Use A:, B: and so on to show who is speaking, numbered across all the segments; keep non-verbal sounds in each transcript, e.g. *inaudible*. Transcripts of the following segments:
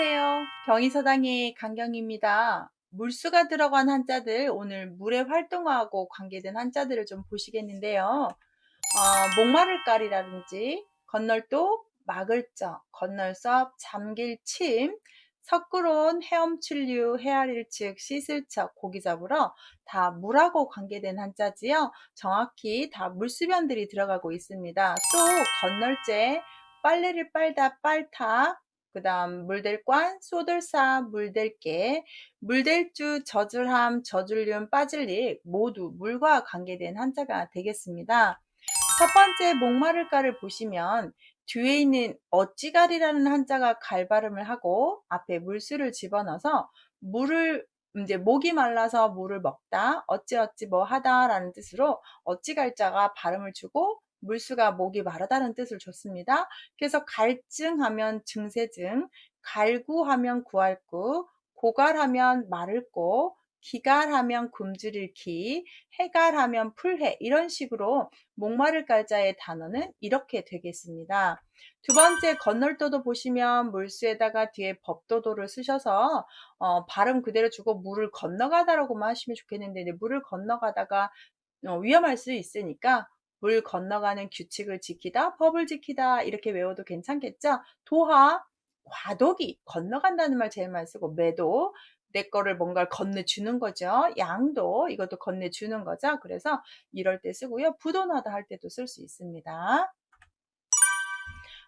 A: 안녕하세요. 경희서당의 강경입니다. 물수가 들어간 한자들, 오늘 물에 활동하고 관계된 한자들을 좀 보시겠는데요. 어, 목마를 깔이라든지, 건널도, 막을 적, 건널섭, 잠길 침, 석구론, 헤엄출류, 헤아릴측, 씻을 척, 고기 잡으러 다 물하고 관계된 한자지요. 정확히 다 물수변들이 들어가고 있습니다. 또 건널제, 빨래를 빨다, 빨타, 그 다음 물들관, 쏘들사, 물들게, 물들주, 저줄함, 저줄륨, 빠질릭 모두 물과 관계된 한자가 되겠습니다. 첫 번째 목마를가를 보시면 뒤에 있는 어찌갈이라는 한자가 갈 발음을 하고 앞에 물수를 집어넣어서 물을 이제 목이 말라서 물을 먹다 어찌어찌 뭐 하다라는 뜻으로 어찌갈자가 발음을 주고 물수가 목이 마르다는 뜻을 줬습니다. 그래서 갈증하면 증세증, 갈구하면 구할구, 고갈하면 마를고, 기갈하면 굶주릴 기, 해갈하면 풀해 이런 식으로 목마를 깔자의 단어는 이렇게 되겠습니다. 두 번째 건널도도 보시면 물수에다가 뒤에 법도도를 쓰셔서 어, 발음 그대로 주고 물을 건너가다라고만 하시면 좋겠는데 물을 건너가다가 어, 위험할 수 있으니까 물 건너가는 규칙을 지키다, 법을 지키다 이렇게 외워도 괜찮겠죠? 도하, 과도기, 건너간다는 말 제일 많이 쓰고 매도, 내 거를 뭔가를 건네주는 거죠. 양도 이것도 건네주는 거죠. 그래서 이럴 때 쓰고요. 부도나다 할 때도 쓸 수 있습니다.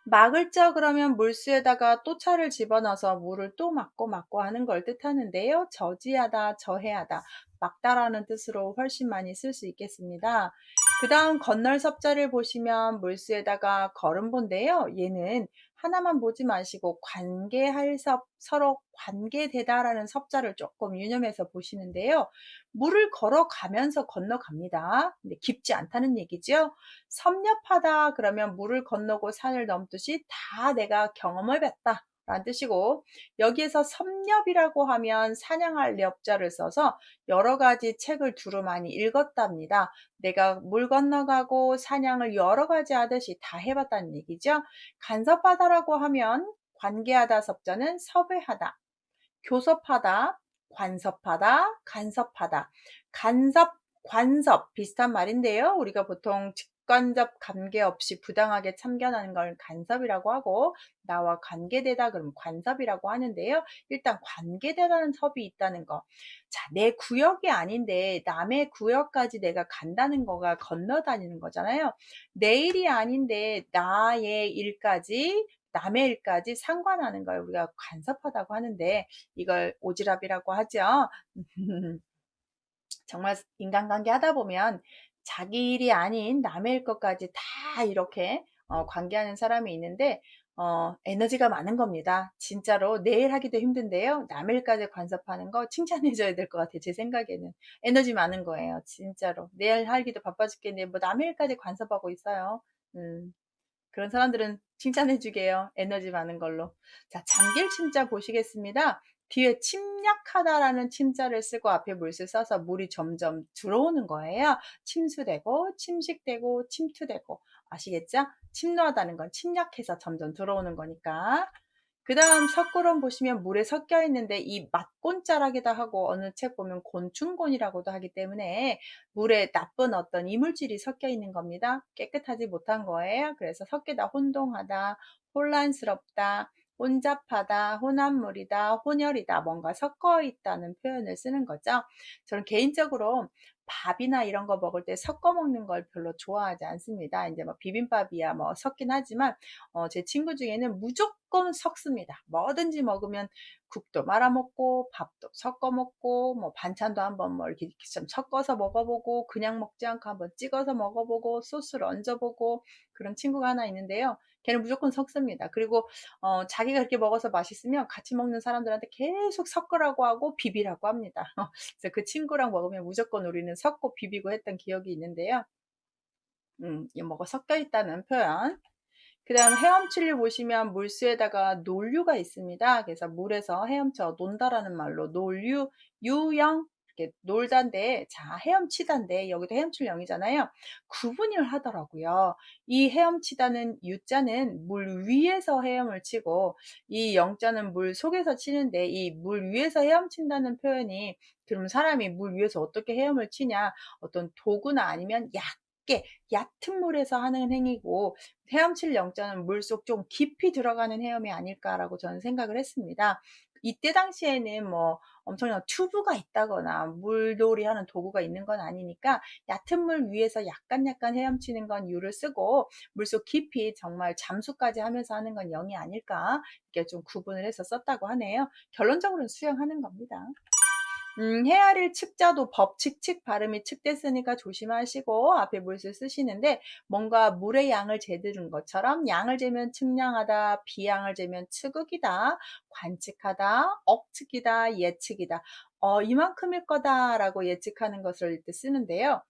A: 막을 자 그러면 물수에다가 또 차를 집어넣어서 물을 또 막고 막고 하는 걸 뜻하는데요. 저지하다, 저해하다, 막다라는 뜻으로 훨씬 많이 쓸 수 있겠습니다. 그 다음 건널 섭자를 보시면 물수에다가 걸음본데요. 얘는 하나만 보지 마시고 관계할 섭, 서로 관계되다라는 섭자를 조금 유념해서 보시는데요. 물을 걸어가면서 건너갑니다. 근데 깊지 않다는 얘기죠. 섭렵하다 그러면 물을 건너고 산을 넘듯이 다 내가 경험을 했다. 라는 뜻이고 여기에서 섭렵이라고 하면 사냥할 렵자를 써서 여러 가지 책을 두루 많이 읽었답니다. 내가 물 건너가고 사냥을 여러 가지 하듯이 다 해봤다는 얘기죠. 간섭하다라고 하면 관계하다 섭자는 섭외하다, 교섭하다, 관섭하다, 간섭하다. 간섭, 관섭 비슷한 말인데요. 우리가 보통 직간접 관계 없이 부당하게 참견하는 걸 간섭이라고 하고 나와 관계되다 그러면 관섭이라고 하는데요. 일단 관계되다는 섭이 있다는 거. 자, 내 구역이 아닌데 남의 구역까지 내가 간다는 거가 건너다니는 거잖아요. 내 일이 아닌데 나의 일까지 남의 일까지 상관하는 걸 우리가 간섭하다고 하는데 이걸 오지랖이라고 하죠. *laughs* 정말 인간관계 하다 보면 자기 일이 아닌 남의 일 것까지 다 이렇게 어, 관계하는 사람이 있는데 어, 에너지가 많은 겁니다. 진짜로 내일 하기도 힘든데요. 남의 일까지 간섭하는 거 칭찬해줘야 될 것 같아요. 제 생각에는 에너지 많은 거예요. 진짜로 내일 하기도 바빠 죽겠는데 뭐 남의 일까지 간섭하고 있어요. 음, 그런 사람들은 칭찬해주게요. 에너지 많은 걸로. 자, 잠길 침자 보시겠습니다. 뒤에 침략하다라는 침자를 쓰고 앞에 물을 써서 물이 점점 들어오는 거예요. 침수되고 침식되고 침투되고 아시겠죠? 침노하다는 건 침략해서 점점 들어오는 거니까. 그 다음 석고론 보시면 물에 섞여 있는데 이 맛곤자라기도 하고 어느 책 보면 곤충곤이라고도 하기 때문에 물에 나쁜 어떤 이물질이 섞여 있는 겁니다. 깨끗하지 못한 거예요. 그래서 섞이다 혼동하다, 혼란스럽다, 혼잡하다, 혼합물이다, 혼혈이다, 뭔가 섞어 있다는 표현을 쓰는 거죠. 저는 개인적으로 밥이나 이런 거 먹을 때 섞어 먹는 걸 별로 좋아하지 않습니다. 이제 뭐 비빔밥이야 뭐 섞긴 하지만 어, 제 친구 중에는 무조건 섞습니다. 뭐든지 먹으면 국도 말아 먹고 밥도 섞어 먹고 뭐 반찬도 한번 뭐 이렇게 좀 섞어서 먹어보고 그냥 먹지 않고 한번 찍어서 먹어보고 소스를 얹어보고 그런 친구가 하나 있는데요. 걔는 무조건 섞습니다. 그리고 어, 자기가 그렇게 먹어서 맛있으면 같이 먹는 사람들한테 계속 섞으라고 하고 비비라고 합니다. *laughs* 그래서 그 친구랑 먹으면 무조건 우리는 섞고 비비고 했던 기억이 있는데요. 음, 뭐가 섞여 있다는 표현. 그 다음 헤엄치를 보시면 물수에다가 논류가 있습니다. 그래서 물에서 헤엄쳐 논다라는 말로 논류, 유영, 이렇게 놀단데 자 헤엄치단데 여기도 헤엄칠 영이잖아요. 구분을 하더라고요. 이 헤엄치다는 유자는 물 위에서 헤엄을 치고 이 영자는 물 속에서 치는데 이 물 위에서 헤엄친다는 표현이 그럼 사람이 물 위에서 어떻게 헤엄을 치냐 어떤 도구나 아니면 얕게 얕은 물에서 하는 행위고 헤엄칠 영자는 물속 좀 깊이 들어가는 헤엄이 아닐까라고 저는 생각을 했습니다. 이때 당시에는 뭐 엄청난 튜브가 있다거나 물놀이 하는 도구가 있는 건 아니니까 얕은 물 위에서 약간 약간 헤엄치는 건 유를 쓰고 물속 깊이 정말 잠수까지 하면서 하는 건 영이 아닐까 이렇게 좀 구분을 해서 썼다고 하네요. 결론적으로는 수영하는 겁니다. 음, 헤아릴 측자도 법칙 칙 발음이 측됐으니까 조심하시고 앞에 물수 쓰시는데 뭔가 물의 양을 재들은 것처럼 양을 재면 측량하다, 비양을 재면 측흑이다, 관측하다, 억측이다, 예측이다. 어, 이만큼일 거다라고 예측하는 것을 이때 쓰는데요.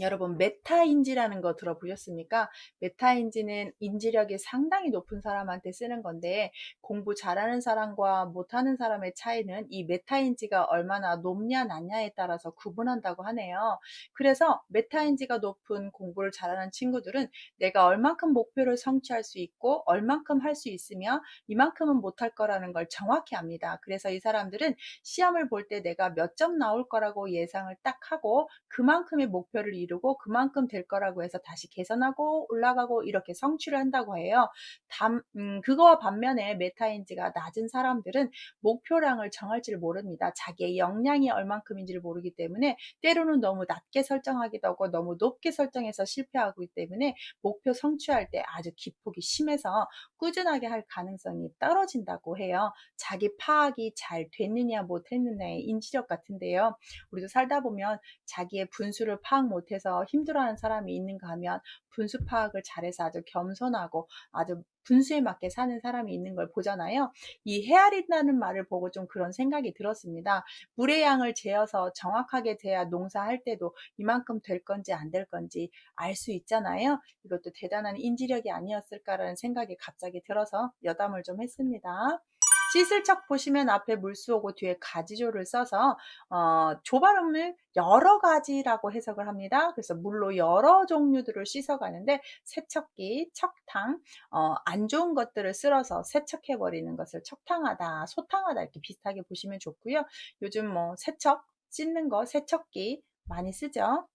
A: 여러분 메타 인지라는 거 들어보셨습니까? 메타 인지는 인지력이 상당히 높은 사람한테 쓰는 건데 공부 잘하는 사람과 못하는 사람의 차이는 이 메타 인지가 얼마나 높냐 낮냐에 따라서 구분한다고 하네요. 그래서 메타 인지가 높은 공부를 잘하는 친구들은 내가 얼만큼 목표를 성취할 수 있고 얼만큼 할 수 있으며 이만큼은 못할 거라는 걸 정확히 압니다. 그래서 이 사람들은 시험을 볼 때 내가 몇 점 나올 거라고 예상을 딱 하고 그만큼의 목표를 이루고 그만큼 될 거라고 해서 다시 개선하고 올라가고 이렇게 성취를 한다고 해요. 담, 음, 그거와 반면에 메타인지가 낮은 사람들은 목표량을 정할 줄 모릅니다. 자기의 역량이 얼만큼인지를 모르기 때문에 때로는 너무 낮게 설정하기도 하고 너무 높게 설정해서 실패하기 때문에 목표 성취할 때 아주 기폭이 심해서 꾸준하게 할 가능성이 떨어진다고 해요. 자기 파악이 잘 됐느냐 못했느냐의 인지력 같은데요. 우리도 살다 보면 자기의 분수를 파악 못 해서 힘들어하는 사람이 있는가 하면 분수 파악을 잘해서 아주 겸손하고 아주 분수에 맞게 사는 사람이 있는 걸 보잖아요. 이 헤아린다는 말을 보고 좀 그런 생각이 들었습니다. 물의 양을 재어서 정확하게 재야 농사할 때도 이만큼 될 건지 안 될 건지 알 수 있잖아요. 이것도 대단한 인지력이 아니었을까라는 생각이 갑자기 들어서 여담을 좀 했습니다. 씻을 척 보시면 앞에 물수 오고 뒤에 가지조를 써서 어, 조발음을 여러 가지라고 해석을 합니다. 그래서 물로 여러 종류들을 씻어가는데 세척기, 척탕, 어, 안 좋은 것들을 쓸어서 세척해 버리는 것을 척탕하다, 소탕하다 이렇게 비슷하게 보시면 좋고요. 요즘 뭐 세척, 씻는 거, 세척기 많이 쓰죠.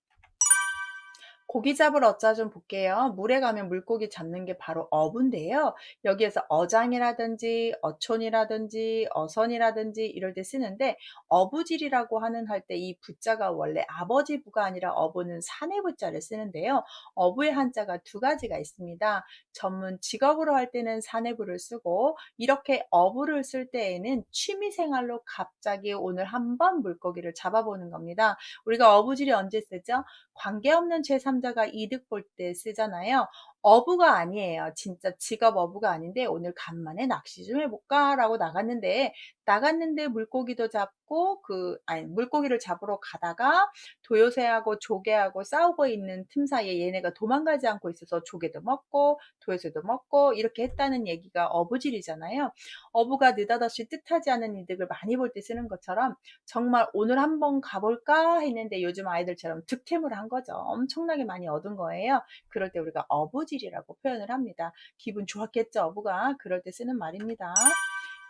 A: 고기 잡을 어자 좀 볼게요. 물에 가면 물고기 잡는 게 바로 어부인데요. 여기에서 어장이라든지 어촌이라든지 어선이라든지 이럴 때 쓰는데 어부질이라고 하는 할 때 이 부자가 원래 아버지 부가 아니라 어부는 사내 부자를 쓰는데요. 어부의 한자가 두 가지가 있습니다. 전문 직업으로 할 때는 사내부를 쓰고 이렇게 어부를 쓸 때에는 취미생활로 갑자기 오늘 한번 물고기를 잡아보는 겁니다. 우리가 어부질이 언제 쓰죠? 관계없는 제3 자가 이득 볼 때 쓰잖아요. 어부가 아니에요. 진짜 직업 어부가 아닌데 오늘 간만에 낚시 좀 해볼까 라고 나갔는데 나갔는데 물고기도 잡고 그 아니 물고기를 잡으러 가다가 도요새하고 조개하고 싸우고 있는 틈 사이에 얘네가 도망가지 않고 있어서 조개도 먹고 도요새도 먹고 이렇게 했다는 얘기가 어부질이잖아요. 어부가 느닷없이 뜻하지 않은 이득을 많이 볼 때 쓰는 것처럼 정말 오늘 한번 가볼까 했는데 요즘 아이들처럼 득템을 한 거죠. 엄청나게 많이 얻은 거예요. 그럴 때 우리가 어부질 소질이라고 표현을 합니다. 기분 좋았겠죠, 어부가. 그럴 때 쓰는 말입니다.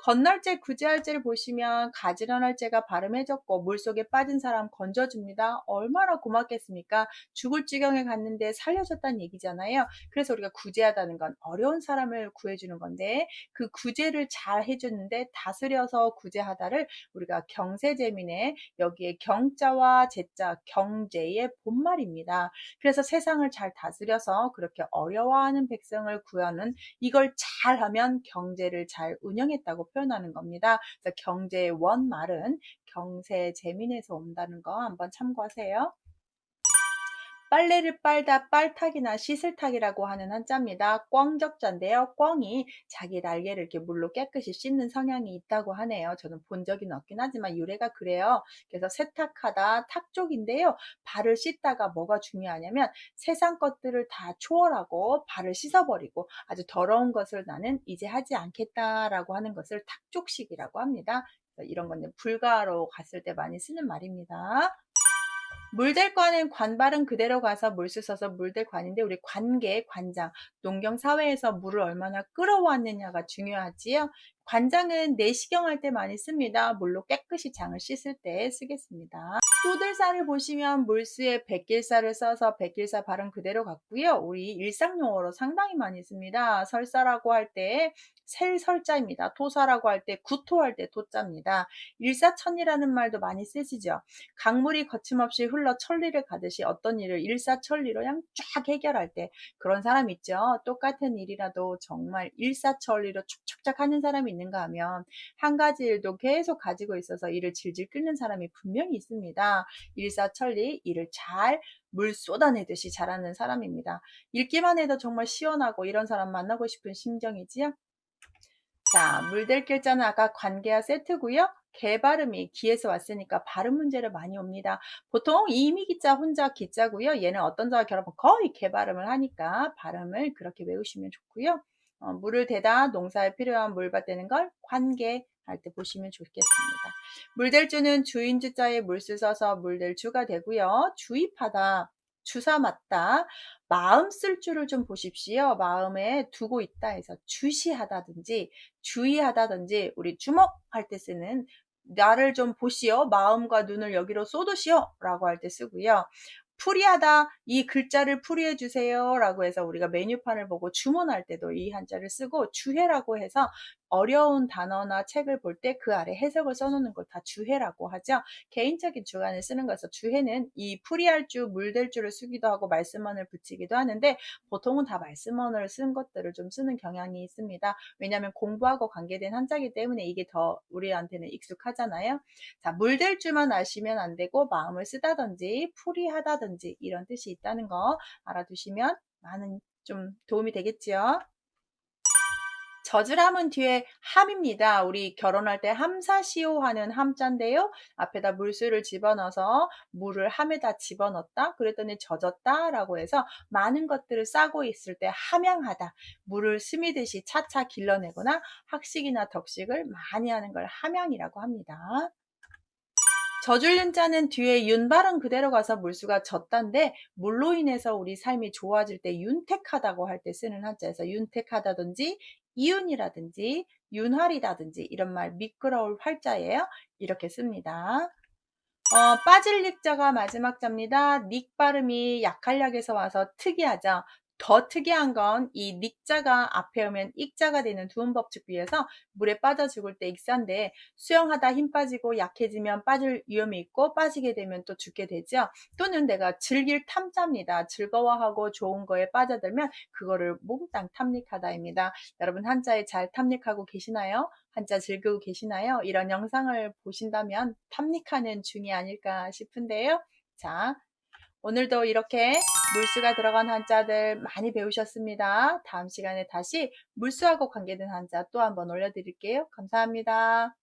A: 건널재, 구제할재를 보시면 가지런할재가 발음해졌고 물속에 빠진 사람 건져줍니다. 얼마나 고맙겠습니까? 죽을 지경에 갔는데 살려줬다는 얘기잖아요. 그래서 우리가 구제하다는 건 어려운 사람을 구해주는 건데 그 구제를 잘 해줬는데 다스려서 구제하다를 우리가 경세재민의 여기에 경자와 제자 경제의 본말입니다. 그래서 세상을 잘 다스려서 그렇게 어려워하는 백성을 구하는 이걸 잘하면 경제를 잘 운영했다고 표현하는 겁니다. 그래서 경제의 원말은 경세 재민에서 온다는 거 한번 참고하세요. 빨래를 빨다 빨탁이나 씻을탁이라고 하는 한자입니다. 꽝적자인데요. 꽝이 자기 날개를 이렇게 물로 깨끗이 씻는 성향이 있다고 하네요. 저는 본 적은 없긴 하지만 유래가 그래요. 그래서 세탁하다 탁 쪽인데요. 발을 씻다가 뭐가 중요하냐면 세상 것들을 다 초월하고 발을 씻어버리고 아주 더러운 것을 나는 이제 하지 않겠다라고 하는 것을 탁족식이라고 합니다. 이런 건데 불가로 갔을 때 많이 쓰는 말입니다. 물될 관은 관발은 그대로 가서 물수 써서 물될 관인데 우리 관계, 관장, 농경 사회에서 물을 얼마나 끌어왔느냐가 중요하지요. 관장은 내시경할 때 많이 씁니다. 물로 깨끗이 장을 씻을 때 쓰겠습니다. 소들살을 보시면 물수에 백길살을 써서 백길살 발음 그대로 같고요. 우리 일상용어로 상당히 많이 씁니다. 설사라고 할 때 셀설자입니다. 토사라고 할 때 구토할 때 토자입니다. 일사천리라는 말도 많이 쓰시죠. 강물이 거침없이 흘러 천리를 가듯이 어떤 일을 일사천리로 그냥 쫙 해결할 때 그런 사람 있죠. 똑같은 일이라도 정말 일사천리로 촉촉착 하는 사람이 있는 가 하면 한 가지 일도 계속 가지고 있어서 일을 질질 끌는 사람이 분명히 있습니다. 일사천리 일을 잘 물 쏟아내듯이 잘하는 사람입니다. 읽기만 해도 정말 시원하고 이런 사람 만나고 싶은 심정이지요. 자, 물될 글자는 아까 관계와 세트고요. 개 발음이 기에서 왔으니까 발음 문제를 많이 옵니다. 보통 이미 기자 혼자 기자고요. 얘는 어떤 자와 결합은 거의 개 발음을 하니까 발음을 그렇게 외우시면 좋고요. 어, 물을 대다 농사에 필요한 물 받대는 걸 관계 할 때 보시면 좋겠습니다. 물될 주는 주인주자에 물수 써서 물될 주가 되고요. 주입하다, 주사 맞다, 마음 쓸 줄을 좀 보십시오. 마음에 두고 있다 해서 주시하다든지 주의하다든지 우리 주목할 때 쓰는 나를 좀 보시오. 마음과 눈을 여기로 쏟으시오. 라고 할 때 쓰고요. 풀이하다. 이 글자를 풀이해 주세요. 라고 해서 우리가 메뉴판을 보고 주문할 때도 이 한자를 쓰고 주해라고 해서 어려운 단어나 책을 볼 때 그 아래 해석을 써놓는 걸 다 주해라고 하죠. 개인적인 주관을 쓰는 것에서 주해는 이 풀이할 주, 물될 주를 쓰기도 하고 말씀원을 붙이기도 하는데 보통은 다 말씀원을 쓴 것들을 좀 쓰는 경향이 있습니다. 왜냐하면 공부하고 관계된 한자기 때문에 이게 더 우리한테는 익숙하잖아요. 자, 물될 주만 아시면 안 되고 마음을 쓰다든지 풀이하다든지 이런 뜻이 있다는 거 알아두시면 많은 좀 도움이 되겠지요. 저주함은 뒤에 함입니다. 우리 결혼할 때 함사시오 하는 함자인데요. 앞에다 물수를 집어넣어서 물을 함에다 집어넣었다. 그랬더니 젖었다 라고 해서 많은 것들을 싸고 있을 때 함양하다. 물을 스미듯이 차차 길러내거나 학식이나 덕식을 많이 하는 걸 함양이라고 합니다. 젖을 윤자는 뒤에 윤 발음 그대로 가서 물수가 젖단데 물로 인해서 우리 삶이 좋아질 때 윤택하다고 할 때 쓰는 한자에서 윤택하다든지 이윤이라든지 윤활이라든지 이런 말 미끄러울 활자예요. 이렇게 씁니다. 어, 빠질 닉자가 마지막 자입니다. 닉 발음이 약할 약에서 와서 특이하죠. 더 특이한 건 이 닉자가 앞에 오면 익자가 되는 두음 법칙 비해서 물에 빠져 죽을 때 익사인데 수영하다 힘 빠지고 약해지면 빠질 위험이 있고 빠지게 되면 또 죽게 되죠. 또는 내가 즐길 탐자입니다. 즐거워하고 좋은 거에 빠져들면 그거를 몽땅 탐닉하다입니다. 여러분 한자에 잘 탐닉하고 계시나요? 한자 즐기고 계시나요? 이런 영상을 보신다면 탐닉하는 중이 아닐까 싶은데요. 자, 오늘도 이렇게 물수가 들어간 한자들 많이 배우셨습니다. 다음 시간에 다시 물수하고 관계된 한자 또 한번 올려드릴게요. 감사합니다.